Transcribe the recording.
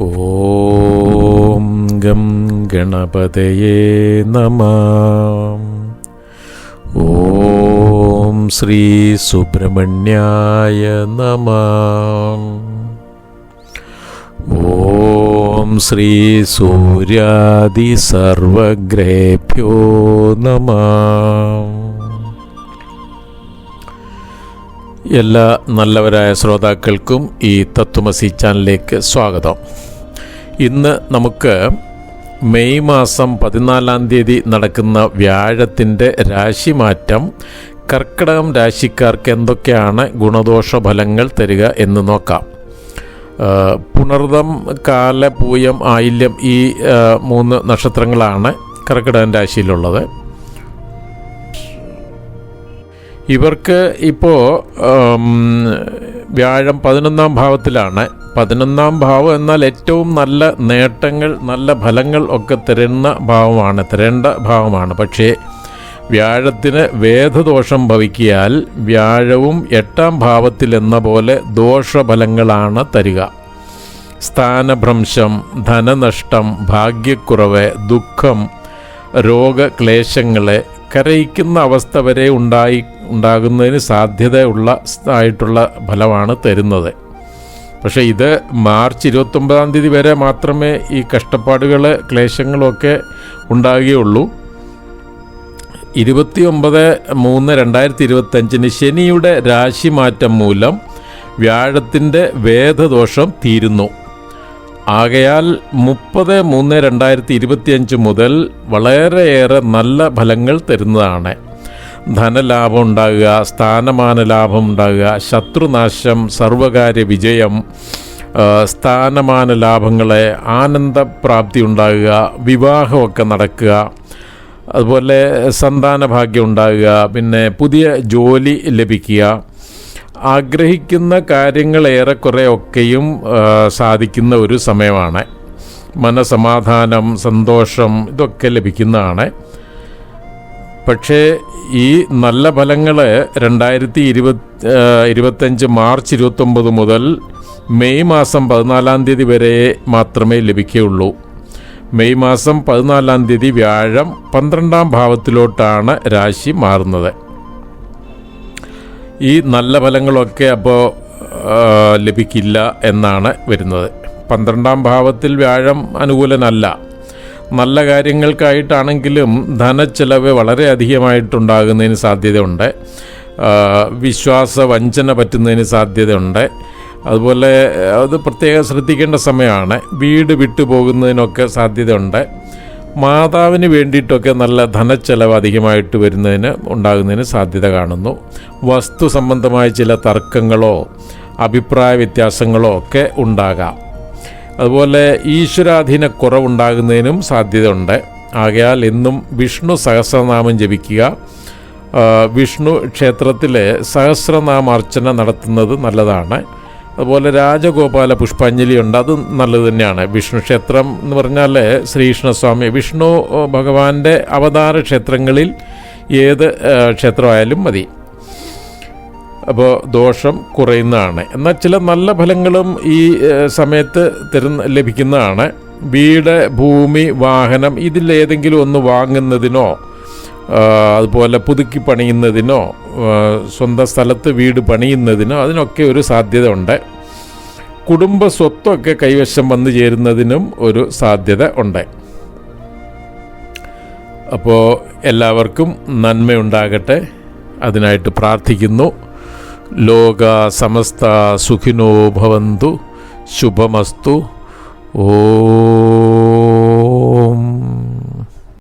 ഓം gum ഗണപതയേ നമ. ഓം ശ്രീ സുബ്രഹ്മണ്യായ നമ. ഓം ശ്രീ സൂര്യാദി സർവഗ്രേഭ്യോ നമ. എല്ലാ നല്ലവരായ ശ്രോതാക്കൾക്കും ഈ തത്വമസി ചാനലിലേക്ക് സ്വാഗതം. ഇന്ന് നമുക്ക് മെയ് മാസം പതിനാലാം തീയതി നടക്കുന്ന വ്യാഴത്തിന്റെ രാശിമാറ്റം കർക്കിടകം രാശിക്കാർക്ക് എന്തൊക്കെയാണ് ഗുണദോഷ ഫലങ്ങൾ തരിക എന്ന് നോക്കാം. പുണർതം പുണർദം കാല പൂയം ആയില്യം ഈ മൂന്ന് നക്ഷത്രങ്ങളാണ് കർക്കിടകൻ രാശിയിലുള്ളത്. ഇവർക്ക് ഇപ്പോൾ വ്യാഴം പതിനൊന്നാം ഭാവത്തിലാണ്. പതിനൊന്നാം ഭാവം എന്നാൽ ഏറ്റവും നല്ല നേട്ടങ്ങൾ നല്ല ഫലങ്ങൾ ഒക്കെ തരുന്ന ഭാവമാണ് തരേണ്ട ഭാവമാണ്. പക്ഷേ വ്യാഴത്തിന് വേദദോഷം ഭവിക്കിയാൽ വ്യാഴവും എട്ടാം ഭാവത്തിൽ എന്ന പോലെ ദോഷഫലങ്ങളാണ് തരിക. സ്ഥാനഭ്രംശം ധനനഷ്ടം ഭാഗ്യക്കുറവ് ദുഃഖം രോഗക്ലേശങ്ങളെ കരയിക്കുന്ന അവസ്ഥ വരെ ഉണ്ടായി ഉണ്ടാകുന്നതിന് സാധ്യതയുള്ള ആയിട്ടുള്ള ഫലമാണ് തരുന്നത്. പക്ഷേ ഇത് മാർച്ച് ഇരുപത്തൊമ്പതാം തീയതി വരെ മാത്രമേ ഈ കഷ്ടപ്പാടുകൾ ക്ലേശങ്ങളൊക്കെ ഉണ്ടാകുകയുള്ളൂ. ഇരുപത്തി ഒമ്പത് മൂന്ന് രണ്ടായിരത്തി ഇരുപത്തഞ്ചിന് ശനിയുടെ രാശിമാറ്റം മൂലം വ്യാഴത്തിന്റെ വേദദോഷം തീരുന്നു. ആകയാൽ മുപ്പത് മൂന്ന് രണ്ടായിരത്തി ഇരുപത്തിയഞ്ച് മുതൽ വളരെയേറെ നല്ല ഫലങ്ങൾ തരുന്നതാണ്. ധനലാഭം ഉണ്ടാകുക സ്ഥാനമാന ലാഭം ഉണ്ടാകുക ശത്രുനാശം സർവകാര്യ വിജയം സ്ഥാനമാന ലാഭങ്ങളെ ആനന്ദപ്രാപ്തി ഉണ്ടാകുക വിവാഹമൊക്കെ നടക്കുക അതുപോലെ സന്താന ഭാഗ്യം ഉണ്ടാകുക പിന്നെ പുതിയ ജോലി ലഭിക്കുക. ആഗ്രഹിക്കുന്ന കാര്യങ്ങൾ ഏറെക്കുറെ ഒക്കെയും സാധിക്കുന്ന ഒരു സമയമാണ്. മനസമാധാനം സന്തോഷം ഇതൊക്കെ ലഭിക്കുന്നതാണ്. പക്ഷേ ഈ നല്ല ഫലങ്ങൾ രണ്ടായിരത്തി ഇരുപത്തി ഇരുപത്തഞ്ച് മാർച്ച് ഇരുപത്തൊമ്പത് മുതൽ മെയ് മാസം പതിനാലാം തീയതി വരെ മാത്രമേ ലഭിക്കുകയുള്ളൂ. മെയ് മാസം പതിനാലാം തീയതി വ്യാഴം പന്ത്രണ്ടാം ഭാവത്തിലോട്ടാണ് രാശി മാറുന്നത്. ഈ നല്ല ഫലങ്ങളൊക്കെ അപ്പോൾ ലഭിക്കില്ല എന്നാണ് വരുന്നത്. പന്ത്രണ്ടാം ഭാവത്തിൽ വ്യാഴം അനുകൂലനല്ല. നല്ല കാര്യങ്ങൾക്കായിട്ടാണെങ്കിലും ധനച്ചെലവ് വളരെ അധികമായിട്ടുണ്ടാകുന്നതിന് സാധ്യതയുണ്ട്. വിശ്വാസ വഞ്ചന പറ്റുന്നതിന് സാധ്യതയുണ്ട്. അതുപോലെ അത് പ്രത്യേകം ശ്രദ്ധിക്കേണ്ട സമയമാണ്. വീട് വിട്ടു പോകുന്നതിനൊക്കെ സാധ്യതയുണ്ട്. മാതാവിന് വേണ്ടിയിട്ടൊക്കെ നല്ല ധനച്ചെലവ് അധികമായിട്ട് വരുന്നതിന് ഉണ്ടാകുന്നതിന് സാധ്യത കാണുന്നു. വസ്തു സംബന്ധമായ ചില തർക്കങ്ങളോ അഭിപ്രായ വ്യത്യാസങ്ങളോ ഒക്കെ ഉണ്ടാകാം. അതുപോലെ ഈശ്വരാധീന കുറവുണ്ടാകുന്നതിനും സാധ്യതയുണ്ട്. ആകയാൽ എന്നും വിഷ്ണു സഹസ്രനാമം ജപിക്കുക. വിഷ്ണു ക്ഷേത്രത്തിലെ സഹസ്രനാമാർച്ചന നടത്തുന്നത് നല്ലതാണ്. അതുപോലെ രാജഗോപാല പുഷ്പാഞ്ജലി ഉണ്ട് അത് നല്ലത് തന്നെയാണ്. വിഷ്ണു ക്ഷേത്രം എന്ന് പറഞ്ഞാൽ ശ്രീകൃഷ്ണസ്വാമി വിഷ്ണു ഭഗവാന്റെ അവതാര ക്ഷേത്രങ്ങളിൽ ഏത് ക്ഷേത്രമായാലും മതി. അപ്പോൾ ദോഷം കുറയുന്നതാണ്. എന്നാൽ ചില നല്ല ഫലങ്ങളും ഈ സമയത്ത് തരുന്ന ലഭിക്കുന്നതാണ്. വീട് ഭൂമി വാഹനം ഇതിൽ ഏതെങ്കിലും ഒന്ന് വാങ്ങുന്നതിനോ അതുപോലെ പുതുക്കി പണിയുന്നതിനോ സ്വന്തം സ്ഥലത്ത് വീട് പണിയുന്നതിനോ അതിനൊക്കെ ഒരു സാധ്യത ഉണ്ട് കുടുംബ സ്വത്തൊക്കെ കൈവശം വന്നു ചേരുന്നതിനും ഒരു സാധ്യത ഉണ്ട്. അപ്പോൾ എല്ലാവർക്കും നന്മയുണ്ടാകട്ടെ. അതിനായിട്ട് പ്രാർത്ഥിക്കുന്നു. లోగా సమస్త సుఖినోభవంతు శుభమస్తు. ఓ.